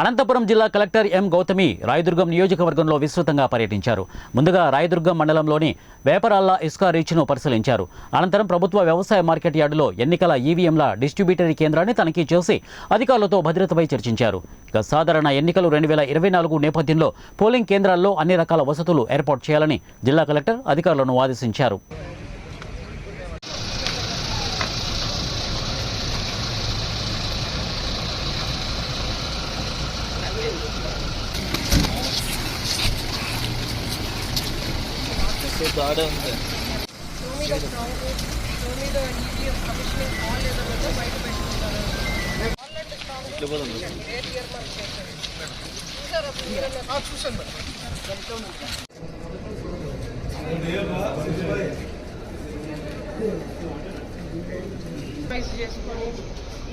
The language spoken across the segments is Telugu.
అనంతపురం జిల్లా కలెక్టర్ ఎం గౌతమి రాయదుర్గం నియోజకవర్గంలో విస్తృతంగా పర్యటించారు. ముందుగా రాయదుర్గం మండలంలోని వేపరాళ్ళ ఇసుక రీచ్ను పరిశీలించారు. అనంతరం ప్రభుత్వ వ్యవసాయ మార్కెట్ యార్డులో ఎన్నికల ఈవీఎంల డిస్ట్రిబ్యూటరీ కేంద్రాన్ని తనిఖీ చేసి అధికారులతో భద్రతపై చర్చించారు. ఇక సాధారణ ఎన్నికలు రెండు వేల ఇరవై నాలుగు నేపథ్యంలో పోలింగ్ కేంద్రాల్లో అన్ని రకాల వసతులు ఏర్పాటు చేయాలని జిల్లా కలెక్టర్ అధికారులను ఆదేశించారు. ఉంది. ఇట్లా పోదాం ప్రైస్ చేసుకొని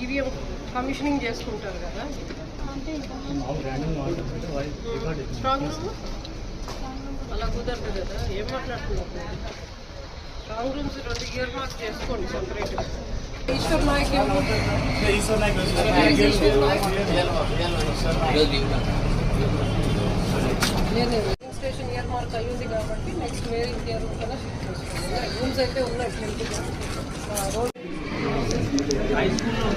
ఈవీఎం కమిషనింగ్ చేసుకుంటారు కదా. స్ట్రాంగ్ రూమ్ అలా కుదరదు కదా ఏం మాట్లాడుతున్నారు రాంగ్ రూమ్స్ రెండు ఇయర్ మార్క్ చేసుకోండి separate Eshwar Nayak Eshwar Nayak station year mark అయ్యింది కాబట్టి నెక్స్ట్ వేరే ఇయర్ కన్నా రూమ్స్ అయితే ఉన్నాయి హై స్కూల్లో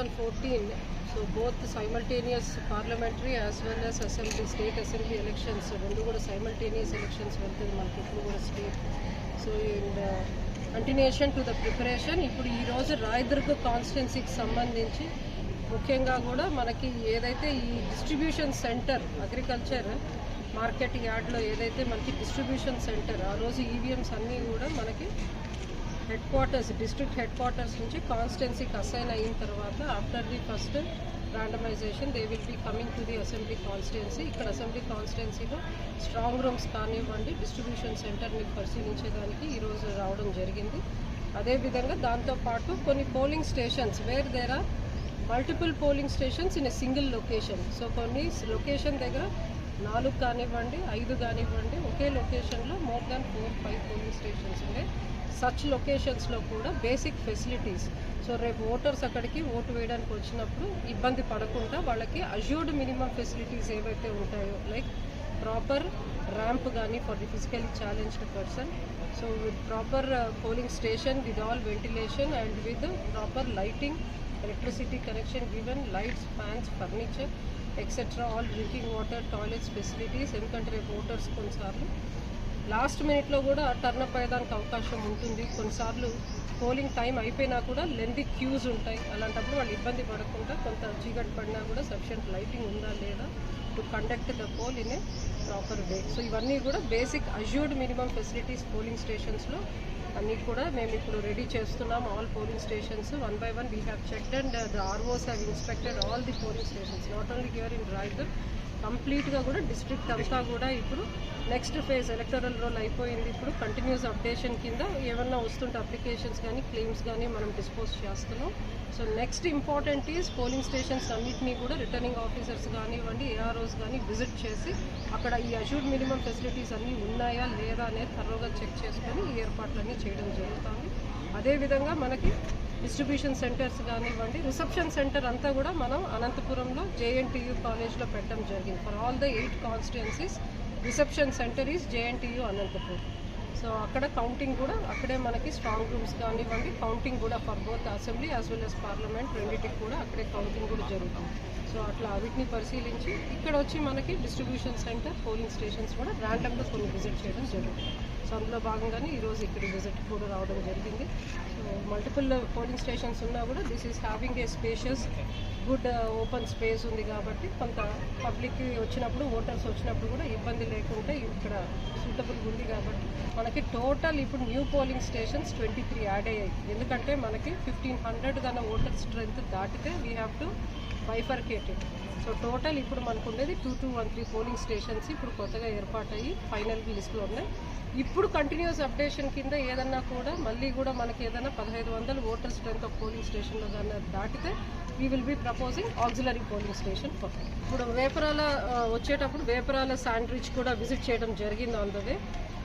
thousand fourteen so both simultaneous parliamentary as well as assembly state assembly elections రెండు కూడా సైమల్టేనియస్ ఎలక్షన్స్ వెళ్తుంది మనకి ఇప్పుడు కూడా state so and continuation to the preparation ఇప్పుడు ఈరోజు రాయదుర్గ కాన్స్టిట్యున్సీకి సంబంధించి ముఖ్యంగా కూడా మనకి ఏదైతే ఈ డిస్ట్రిబ్యూషన్ సెంటర్ అగ్రికల్చర్ మార్కెట్ యార్డ్లో ఏదైతే మనకి డిస్ట్రిబ్యూషన్ సెంటర్ ఆ రోజు ఈవీఎంస్ అన్నీ కూడా మనకి headquarters district headquarters నుంచి కాన్స్టెన్సీకి అసైన్ అయిన తర్వాత after the first randomization they will be coming to the assembly constituency ఇక్కడ అసెంబ్లీ కాన్స్టిట్యున్సీలో స్ట్రాంగ్ రూమ్స్ కానివ్వండి డిస్ట్రిబ్యూషన్ సెంటర్ని పరిశీలించేదానికి ఈరోజు రావడం జరిగింది. అదేవిధంగా దాంతోపాటు కొన్ని polling stations where there are multiple polling stations in a single location so కొన్ని లొకేషన్ దగ్గర నాలుగు కానివ్వండి ఐదు కానివ్వండి ఒకే లొకేషన్లో more than four five polling stations ఉండే. సచ్ లొకేషన్స్లో కూడా బేసిక్ ఫెసిలిటీస్. సో రేపు ఓటర్స్ అక్కడికి ఓటు వేయడానికి వచ్చినప్పుడు ఇబ్బంది పడకుండా వాళ్ళకి అజ్యూర్డ్ మినిమం ఫెసిలిటీస్ ఏవైతే ఉంటాయో లైక్ ప్రాపర్ ర్యాంప్ కానీ for the physically challenged person. So with proper polling station with all ventilation and with proper lighting electricity connection given lights fans furniture. Etcetera all drinking water toilets facilities ఎందుకంటే రేపు ఓటర్స్ కొన్నిసార్లు. లాస్ట్ మినిట్లో కూడా టర్న్ అప్ అయ్యేదానికి అవకాశం ఉంటుంది. కొన్నిసార్లు పోలింగ్ టైం అయిపోయినా కూడా లెంది క్యూస్ ఉంటాయి. అలాంటప్పుడు వాళ్ళు ఇబ్బంది పడకుండా కొంత చీకటి పడినా కూడా సఫిషియంట్ లైటింగ్ ఉందా లేదా to conduct the poll in a proper way so ఇవన్నీ కూడా basic assured minimum facilities polling స్టేషన్స్లో అన్నీ కూడా మేము ఇప్పుడు రెడీ చేస్తున్నాం. All polling stations one by one we have checked and the ROs have inspected all the polling stations not only here in Rayadurg కంప్లీట్గా కూడా డిస్ట్రిక్ట్ అంతా కూడా ఇప్పుడు నెక్స్ట్ ఫేజ్ ఎలక్టరల్ రోల్ అయిపోయింది. ఇప్పుడు కంటిన్యూస్ అప్డేషన్ కింద ఏమన్నా వస్తుంటే అప్లికేషన్స్ కానీ క్లెయిమ్స్ కానీ మనం డిస్పోజ్ చేస్తున్నాం. So next important is polling stations అన్నింటినీ కూడా రిటర్నింగ్ ఆఫీసర్స్ కానివ్వండి ఏఆర్ఓస్ కానీ విజిట్ చేసి అక్కడ ఈ అష్యూర్డ్ మినిమం ఫెసిలిటీస్ అన్నీ ఉన్నాయా లేదా అనేది త్వరగా చెక్ చేసుకొని ఈ ఏర్పాట్లన్నీ చేయడం జరుగుతుంది. అదేవిధంగా మనకి డిస్ట్రిబ్యూషన్ సెంటర్స్ కానివ్వండి రిసెప్షన్ సెంటర్ అంతా కూడా మనం అనంతపురంలో జేఎన్టీయూ కాలేజ్లో పెట్టడం జరిగింది. For all the eight constituencies reception centre is JNTU Anantapuram. So అక్కడ కౌంటింగ్ కూడా అక్కడే మనకి స్ట్రాంగ్ రూమ్స్ కానివ్వండి కౌంటింగ్ కూడా for both assembly as well as parliament రెండింటికి కూడా అక్కడే కౌంటింగ్ కూడా జరుగుతుంది. సో అట్లా వీటిని పరిశీలించి ఇక్కడ వచ్చి మనకి డిస్ట్రిబ్యూషన్ సెంటర్ పోలింగ్ స్టేషన్స్ కూడా ర్యాండమ్గా కొన్ని విజిట్ చేయడం జరుగుతుంది. సో అందులో భాగంగానే ఈరోజు ఇక్కడ విజిట్ కూడా రావడం జరిగింది. సో మల్టిపుల్ పోలింగ్ స్టేషన్స్ ఉన్నా కూడా this is having a spacious good open space ఉంది కాబట్టి కొంత పబ్లిక్ వచ్చినప్పుడు ఓటర్స్ వచ్చినప్పుడు కూడా ఇబ్బంది లేకుండా ఇక్కడ సూటబుల్ ఉంది కాబట్టి మనకి టోటల్ ఇప్పుడు new polling stations twenty three add అయ్యాయి. ఎందుకంటే మనకి ఫిఫ్టీన్ హండ్రెడ్ కన్నా ఓటర్ స్ట్రెంత్ దాటితే we have to bifurcated so total ఇప్పుడు మనకు ఉండేది two two one three polling stations ఇప్పుడు కొత్తగా ఏర్పాటయ్యి ఫైనల్ లిస్ట్లో ఉన్నాయి. ఇప్పుడు కంటిన్యూస్ అప్డేషన్ కింద ఏదన్నా కూడా మళ్ళీ కూడా మనకి ఏదైనా పదహైదు వందలు ఓటర్ స్ట్రెంత్ ఆఫ్ పోలింగ్ స్టేషన్లో దాన్ని దాటితే we will be proposing auxiliary polling station for ఇప్పుడు వేపరాల వచ్చేటప్పుడు వేపరాల శాండ్రిచ్ కూడా విజిట్ చేయడం జరిగింది ఆన్ ద వే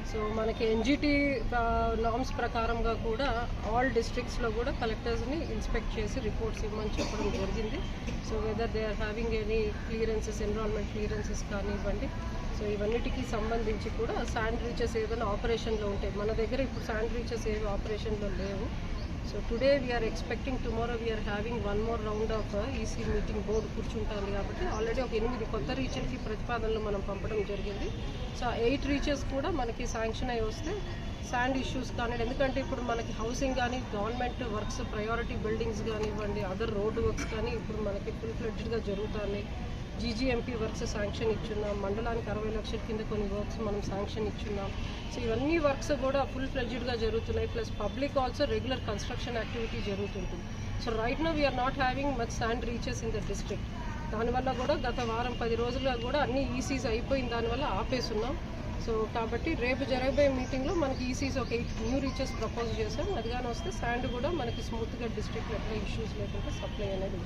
సో మనకి ఎన్జిటి నామ్స్ ప్రకారంగా కూడా ఆల్ డిస్ట్రిక్ట్స్లో కూడా కలెక్టర్స్ని ఇన్స్పెక్ట్ చేసి రిపోర్ట్స్ ఇవ్వమని చెప్పడం జరిగింది. So whether they are having any clearances enrolment clearances కానివ్వండి. సో ఇవన్నిటికి సంబంధించి కూడా శాండ్ రీచెస్ ఏదైనా ఆపరేషన్లో ఉంటాయి మన దగ్గర ఇప్పుడు శాండ్ రీచెస్ ఏవి ఆపరేషన్లో లేవు. So today we are expecting tomorrow we are having one more round of EC meeting board కూర్చుంటుంది కాబట్టి ఆల్రెడీ ఒక ఎనిమిది కొత్త రీచెస్కి ప్రతిపాదనలు మనం పంపడం జరిగింది. సో ఎయిట్ రీచెస్ కూడా మనకి శాంక్షన్ అయి వస్తే శాండ్ ఇష్యూస్ కానీ ఎందుకంటే ఇప్పుడు మనకి హౌసింగ్ కానీ గవర్నమెంట్ వర్క్స్ ప్రయారిటీ బిల్డింగ్స్ కానివ్వండి అదర్ రోడ్ వర్క్స్ కానీ ఇప్పుడు మనకి ఫుల్ ఫ్లెడ్జ్డ్గా జరుగుతున్నాయి జీజీఎంపీ వర్క్స్ శాంక్షన్ ఇచ్చున్నాం. మండలానికి అరవై లక్షల కింద కొన్ని వర్క్స్ మనం శాంక్షన్ ఇచ్చున్నాం. సో ఇవన్నీ వర్క్స్ కూడా ఫుల్ ఫ్లెడ్జ్డ్గా జరుగుతున్నాయి. Plus public also regular construction activity జరుగుతుంటుంది. So right now we are not having much sand reaches in the district. దానివల్ల కూడా గత వారం పది రోజులుగా కూడా అన్ని ఈసీస్ అయిపోయిన దానివల్ల ఆపేస్తున్నాం సో కాబట్టి రేపు జరగబోయే మీటింగ్లో మనకి ఈసీస్ ఒక ఎయిట్ న్యూ రీచెస్ ప్రపోజ్ చేసాం అదిగానే వస్తే శాండ్ కూడా మనకి స్మూత్గా డిస్ట్రిక్ట్లో ఎట్లా ఇష్యూస్ లేకుండా సప్లై అనేది